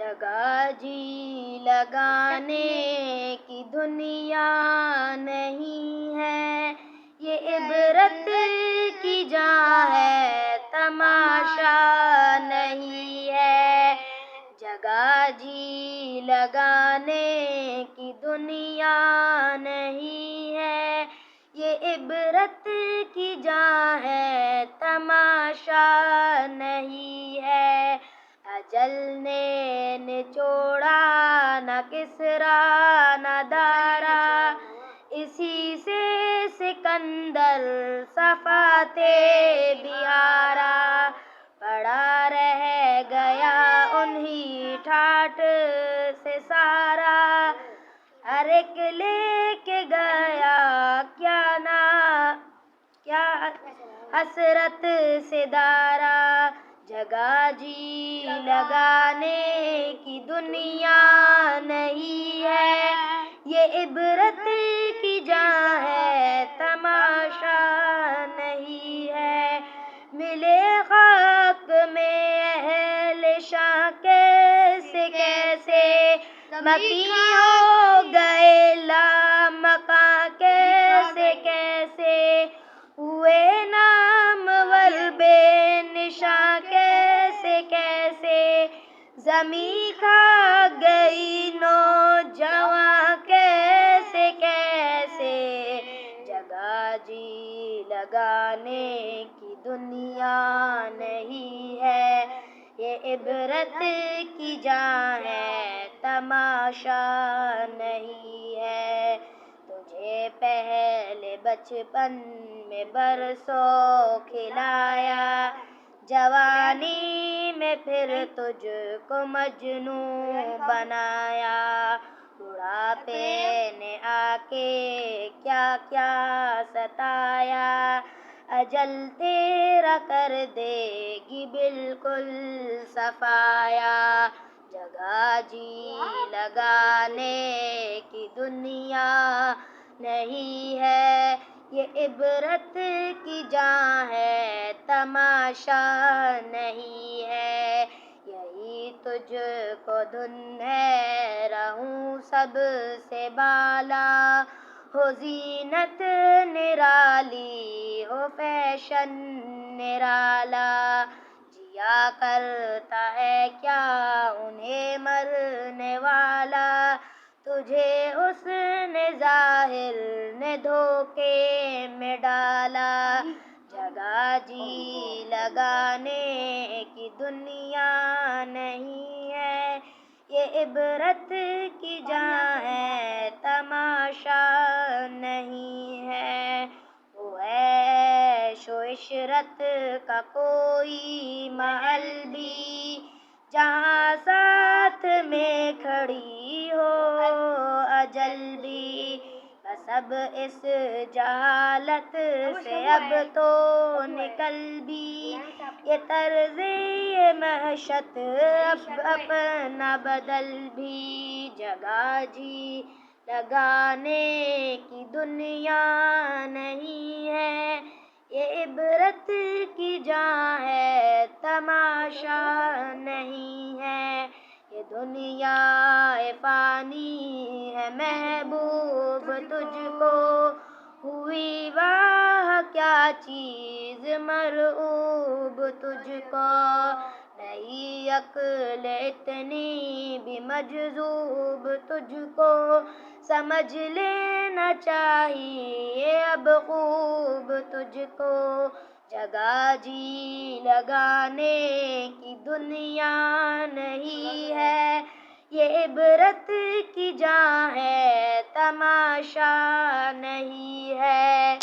جگہ جی لگانے کی دنیا نہیں ہے یہ عبرت کی جا ہے تماشا نہیں ہے جگہ جی لگانے کی دنیا نہیں ہے یہ عبرت کی جا ہے تماشا نہیں ہے اجل نے نچوڑا نہ کسرا نہ دارا اسی سے سکندر صفاتے بہارا پڑا رہ گیا انہی ٹھاٹ سے سارا ہر ایک لے کے گیا کیا نا کیا حسرت سے دارا جگہ جی لگانے کی دنیا نہیں ہے۔ یہ عبرت کی جا ہے تماشا نہیں ہے۔ ملے خاک میں اہل شاہ کیسے کیسے؟ مکی ہو گئے لامکاں زمیں کھا گئی نوجواں کیسے کیسے؟ جگہ جی لگانے کی دنیا نہیں ہے، یہ عبرت کی جا ہے، تماشا نہیں ہے۔ تجھے پہلے بچپن میں برسوں کھلایا، جوانی پھر تجھ کو مجنوں بنایا۔ بڑھاپے نے آ کے کیا کیا ستایا۔ اجل تیرا کر دے گی بالکل صفایا۔ جگہ جی لگانے کی دنیا نہیں ہے۔ یہ عبرت کی جا ہے تماشا نہیں یہی تجھ کو دھن ہے، رہوں سب سے بالا۔ ہو زینت نرالی، ہو فیشن نرالا۔ جیا کرتا ہے کیا انہیں مرنے والا؟ تجھے حسن ظاہر نے دھوکے میں ڈالا۔ جگہ جی لگانے کی دنیا نہیں عبرت کی جا ہے تماشا نہیں ہے۔ وہ عیش و عشرت کا کوئی محل بھی، جہاں ساتھ میں کھڑی بس اب اس جہالت سے اب تو نکل بھی یہ طرز یہ معیشت اب اپنا بدل بھی جگہ جی لگانے کی دنیا نہیں ہے۔ یہ عبرت کی جا ہے تماشا نہیں ہے۔ یہ دنیا فانی ہے محبوب تجھ کو ہوئی واہ، کیا چیز مرعوب تجھ کو نہیں عقل اتنی بھی مجذوب تجھ کو سمجھ لینا چاہیے اب خوب تجھ کو جگہ جی لگانے کی دنیا نہیں عبرت کی جا ہے تماشا نہیں ہے۔